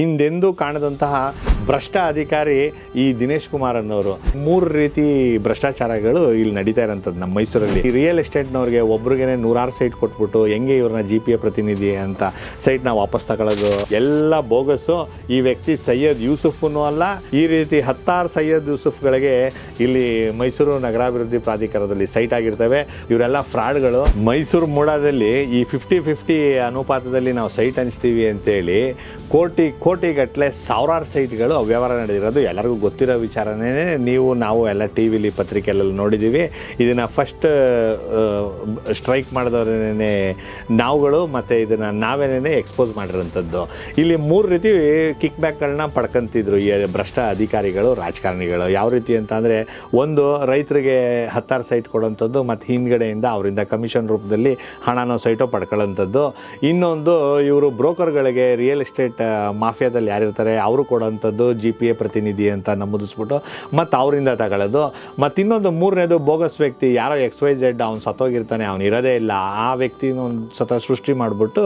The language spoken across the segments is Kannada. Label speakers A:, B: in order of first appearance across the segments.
A: ಹಿಂದೆಂದೂ ಕಾಣದಂತಹ ಭ್ರಷ್ಟ ಅಧಿಕಾರಿ ಈ ದಿನೇಶ್ ಕುಮಾರ್ ಅನ್ನೋರು ಮೂರು ರೀತಿ ಭ್ರಷ್ಟಾಚಾರಗಳು ಇಲ್ಲಿ ನಡೀತಾ ಇರೋಂಥದ್ದು ನಮ್ಮ ಮೈಸೂರಲ್ಲಿ. ಈ ರಿಯಲ್ ಎಸ್ಟೇಟ್ನವ್ರಿಗೆ ಒಬ್ರಿಗೇನೆ ನೂರಾರು ಸೈಟ್ ಕೊಟ್ಬಿಟ್ಟು ಹೆಂಗೆ ಇವ್ರನ್ನ ಜಿ ಪಿ ಎ ಪ್ರತಿನಿಧಿ ಅಂತ ಸೈಟ್ನ ವಾಪಸ್ ತಗೊಳ್ಳೋದು ಎಲ್ಲ ಬೋಗಸ್ಸು ಈ ವ್ಯಕ್ತಿ ಸೈಯದ್ ಯೂಸುಫ್ನು ಅಲ್ಲ. ಈ ರೀತಿ ಹತ್ತಾರು ಸೈಯದ್ ಯೂಸುಫ್ಗಳಿಗೆ ಇಲ್ಲಿ ಮೈಸೂರು ನಗರಾಭಿವೃದ್ಧಿ ಪ್ರಾಧಿಕಾರದಲ್ಲಿ ಸೈಟ್ ಆಗಿರ್ತವೆ. ಇವರೆಲ್ಲ ಫ್ರಾಡ್ಗಳು. ಮೈಸೂರು ಮೂಡಾದಲ್ಲಿ ಈ ಫಿಫ್ಟಿ ಫಿಫ್ಟಿ ಅನುಪಾತದಲ್ಲಿ ನಾವು ಸೈಟ್ ಹಂಚ್ತೀವಿ ಅಂತೇಳಿ ಕೋಟಿ ಕೋಟಿ ಗಟ್ಟಲೆ ಸಾವಿರಾರು ಸೈಟ್ಗಳು ಅವ್ಯವಹಾರ ನಡೆದಿರೋದು ಎಲ್ಲರಿಗೂ ಗೊತ್ತಿರೋ ವಿಚಾರನೇ ನೀವು, ನಾವು ಎಲ್ಲ ಟಿ ವಿಲಿ ಪತ್ರಿಕೆಯಲ್ಲೆಲ್ಲ ನೋಡಿದ್ದೀವಿ. ಇದನ್ನು ಫಸ್ಟ್ ಸ್ಟ್ರೈಕ್ ಮಾಡಿದವ್ರೇನೆ ನಾವುಗಳು ಮತ್ತು ಇದನ್ನು ನಾವೇನೇ ಎಕ್ಸ್ಪೋಸ್ ಮಾಡಿರೋಂಥದ್ದು. ಇಲ್ಲಿ ಮೂರು ರೀತಿ ಕಿಕ್ ಬ್ಯಾಕ್ಗಳನ್ನ ಪಡ್ಕೊಂತಿದ್ರು ಈ ಭ್ರಷ್ಟ ಅಧಿಕಾರಿಗಳು, ರಾಜಕಾರಣಿಗಳು. ಯಾವ ರೀತಿ ಅಂತ ಒಂದು ರೈತರಿಗೆ ಹತ್ತಾರು ಸೈಟ್ ಕೊಡೋಂಥದ್ದು ಮತ್ತು ಹಿಂದ್ಗಡೆಯಿಂದ ಅವರಿಂದ ಕಮಿಷನ್ ರೂಪದಲ್ಲಿ ಹಣನೋ ಸೈಟೋ ಪಡ್ಕೊಳ್ಳೋಂಥದ್ದು. ಇನ್ನೊಂದು ಇವರು ಬ್ರೋಕರ್ಗಳಿಗೆ ರಿಯಲ್ ಎಸ್ಟೇಟ್ ಮಾಫಿಯಾದಲ್ಲಿ ಯಾರಿರ್ತಾರೆ, ಅವರು ಕೊಡೋಂಥದ್ದು ಜಿ ಪಿ ಎ ಪ್ರತಿನಿಧಿ ಅಂತ ನಮೂದಿಸ್ಬಿಟ್ಟು ಮತ್ತು ಅವರಿಂದ ತಗೊಳ್ಳೋದು. ಮತ್ತು ಇನ್ನೊಂದು ಮೂರನೇದು ಬೋಗಸ್ ವ್ಯಕ್ತಿ, ಯಾರೋ ಎಕ್ಸ್ ವೈ ಝೆಡ್ ಅವ್ನು ಸತ್ತೋಗಿರ್ತಾನೆ, ಅವ್ನು ಇರೋದೇ ಇಲ್ಲ. ಆ ವ್ಯಕ್ತಿನ ಒಂದು ಸತ ಸೃಷ್ಟಿ ಮಾಡಿಬಿಟ್ಟು,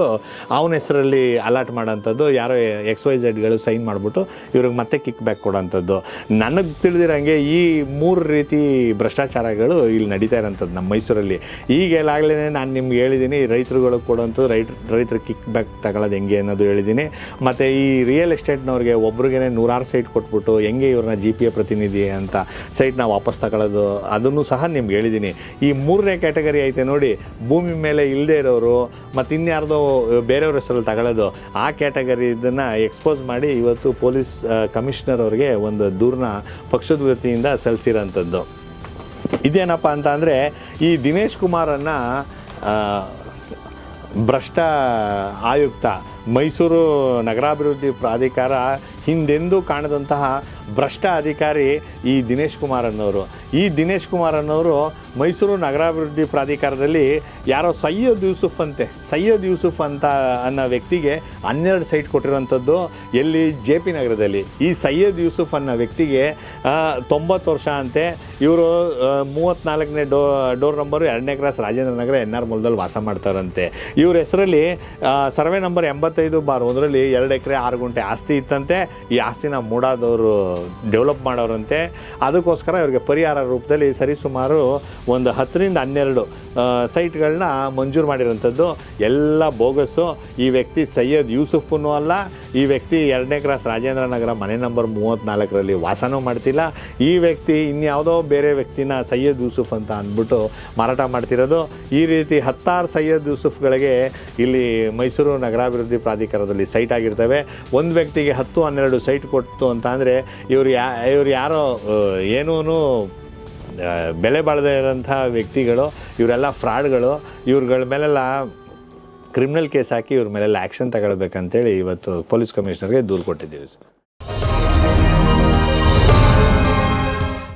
A: ಅವನ ಹೆಸರಲ್ಲಿ ಅಲರ್ಟ್ ಮಾಡೋಂಥದ್ದು, ಯಾರೋ ಎಕ್ಸ್ ವೈ ಝೆಡ್ಗಳು ಸೈನ್ ಮಾಡಿಬಿಟ್ಟು, ಇವ್ರಿಗೆ ಮತ್ತೆ ಕಿಕ್ ಬ್ಯಾಕ್ ಕೊಡೋಂಥದ್ದು. ನನಗೆ ತಿಳಿದಿರಂಗೆ ಈ ಮೂರು ರೀತಿ ಭ್ರಷ್ಟಾಚಾರಗಳು ಇಲ್ಲಿ ನಡೀತಾ ಇರೋಂಥದ್ದು ನಮ್ಮ ಮೈಸೂರಲ್ಲಿ. ಈಗೆಲ್ಲಾಗಲೇ ನಾನು ನಿಮ್ಗೆ ಹೇಳಿದ್ದೀನಿ ರೈತರುಗಳು ಕೊಡೋಂಥದ್ದು ರೈತ ರೈತರು ಕಿಕ್ ಬ್ಯಾಕ್ ತಗೊಳ್ಳೋದು ಹೆಂಗೆ ಅನ್ನೋದು ಹೇಳಿದ್ದೀನಿ ಮತ್ತು ಈ ರಿಯಲ್ ಎಸ್ಟೇಟ್ನವ್ರಿಗೆ ಒಬ್ರಿಗೆ ನೂರಾರು ಸೈಟ್ ಕೊಟ್ಬಿಟ್ಟು ಹೆಂಗೆ ಇವ್ರನ್ನ ಜಿ ಪಿ ಎ ಪ್ರತಿನಿಧಿ ಅಂತ ಸೈಟ್ನ ವಾಪಸ್ ತಗೊಳ್ಳೋದು ಅದನ್ನು ಸಹ ನಿಮ್ಗೆ ಹೇಳಿದ್ದೀನಿ ಈ ಮೂರನೇ ಕ್ಯಾಟಗರಿ ಐತೆ ನೋಡಿ, ಭೂಮಿ ಮೇಲೆ ಇಲ್ಲದೆ ಇರೋರು ಮತ್ತು ಇನ್ಯಾರ್ದೋ ಬೇರೆಯವ್ರ ಹೆಸರಲ್ಲಿ ತಗೊಳ್ಳೋದು ಆ ಕ್ಯಾಟಗರಿ ಇದನ್ನು ಎಕ್ಸ್ಪೋಸ್ ಮಾಡಿ ಇವತ್ತು ಪೊಲೀಸ್ ಕಮಿಷನರ್ ಅವ್ರಿಗೆ ಒಂದು ದೂರನ್ನ ಪಕ್ಷದ ವೃತ್ತಿಯಿಂದ ಸಲ್ಲಿಸಿರೋಂಥದ್ದು. ಇದೇನಪ್ಪ ಅಂತ ಅಂದರೆ, ಈ ದಿನೇಶ್ ಕುಮಾರನ್ನು ಭ್ರಷ್ಟ ಆಯುಕ್ತ ಮೈಸೂರು ನಗರಾಭಿವೃದ್ಧಿ ಪ್ರಾಧಿಕಾರ ಹಿಂದೆಂದೂ ಕಾಣದಂತಹ ಭ್ರಷ್ಟ ಅಧಿಕಾರಿ ಈ ದಿನೇಶ್ ಕುಮಾರ್ ಅನ್ನೋರು ಈ ದಿನೇಶ್ ಕುಮಾರ್ ಅನ್ನೋರು ಮೈಸೂರು ನಗರಾಭಿವೃದ್ಧಿ ಪ್ರಾಧಿಕಾರದಲ್ಲಿ ಯಾರೋ ಸೈಯದ್ ಯೂಸುಫ್ ಅಂತೆ. ಸೈಯದ್ ಯೂಸುಫ್ ಅಂತ ಅನ್ನೋ ವ್ಯಕ್ತಿಗೆ ಹನ್ನೆರಡು ಸೈಟ್ ಕೊಟ್ಟಿರುವಂಥದ್ದು ಎಲ್ಲಿ ಜೆ ಪಿ ನಗರದಲ್ಲಿ. ಈ ಸೈಯದ್ ಯೂಸುಫ್ ಅನ್ನೋ ವ್ಯಕ್ತಿಗೆ ತೊಂಬತ್ತು ವರ್ಷ ಅಂತೆ. ಇವರು ಮೂವತ್ತ್ನಾಲ್ಕನೇ ಡೋ, ಡೋರ್ ನಂಬರು ಎರಡನೇ cross Rajendra Nagar N R ಮೂಲದಲ್ಲಿ ವಾಸ ಮಾಡ್ತಾರಂತೆ. ಇವ್ರ ಹೆಸರಲ್ಲಿ ಸರ್ವೆ ನಂಬರ್ ಎಂಬತ್ತೈದು ಬಾರ್ ಒಂದರಲ್ಲಿ ಎರಡು ಎಕರೆ ಆರು ಗುಂಟೆ ಆಸ್ತಿ ಇತ್ತಂತೆ. ಈ ಆಸ್ತಿನ ಮೂಡಾದವರು ಡೆವಲಪ್ ಮಾಡೋರಂತೆ. ಅದಕ್ಕೋಸ್ಕರ ಇವರಿಗೆ ಪರಿಹಾರ ರೂಪದಲ್ಲಿ ಸರಿಸುಮಾರು ಒಂದು ಹತ್ತರಿಂದ ಹನ್ನೆರಡು ಸೈಟ್ಗಳನ್ನ ಮಂಜೂರು ಮಾಡಿರೋಂಥದ್ದು. ಎಲ್ಲ ಬೋಗಸ್ಸು. ಈ ವ್ಯಕ್ತಿ ಸೈಯದ್ ಯೂಸುಫ್ನು ಅಲ್ಲ. ಈ ವ್ಯಕ್ತಿ ಎರಡನೇ ಕ್ರಾಸ್ ರಾಜೇಂದ್ರ ನಗರ ಮನೆ ನಂಬರ್ ಮೂವತ್ತ್ನಾಲ್ಕರಲ್ಲಿ ವಾಸನೂ ಮಾಡ್ತಿಲ್ಲ. ಈ ವ್ಯಕ್ತಿ ಇನ್ಯಾವುದೋ ಬೇರೆ ವ್ಯಕ್ತಿನ ಸೈಯದ್ ಯೂಸುಫ್ ಅಂತ ಅಂದ್ಬಿಟ್ಟು ಮಾರಾಟ ಮಾಡ್ತಿರೋದು. ಈ ರೀತಿ ಹತ್ತಾರು ಸೈಯದ್ ಯೂಸುಫ್ಗಳಿಗೆ ಇಲ್ಲಿ ಮೈಸೂರು ನಗರಾಭಿವೃದ್ಧಿ ಪ್ರಾಧಿಕಾರದಲ್ಲಿ ಸೈಟ್ ಆಗಿರ್ತವೆ. ಒಂದು ವ್ಯಕ್ತಿಗೆ ಹತ್ತು, ಹನ್ನೆರಡು ಸೈಟ್ ಕೊಟ್ಟು ಅಂತ ಅಂದರೆ ಇವರು ಯಾ, ಇವ್ರು ಯಾರೋ ಏನೂ ಬೆಲೆ ಬಾಳದೇ ಇರೋಂಥ ವ್ಯಕ್ತಿಗಳು, ಇವರೆಲ್ಲ ಫ್ರಾಡ್ಗಳು, ಇವ್ರುಗಳ ಮೇಲೆಲ್ಲ ಕ್ರಿಮಿನಲ್ ಕೇಸ್ ಹಾಕಿ ಇವ್ರ ಮೇಲೆಲ್ಲ ಆ್ಯಕ್ಷನ್ ತಗೊಳ್ಬೇಕಂತೇಳಿ ಇವತ್ತು ಪೊಲೀಸ್ ಕಮಿಷನರ್ಗೆ ದೂರು ಕೊಟ್ಟಿದ್ದೀವಿ ಸರ್.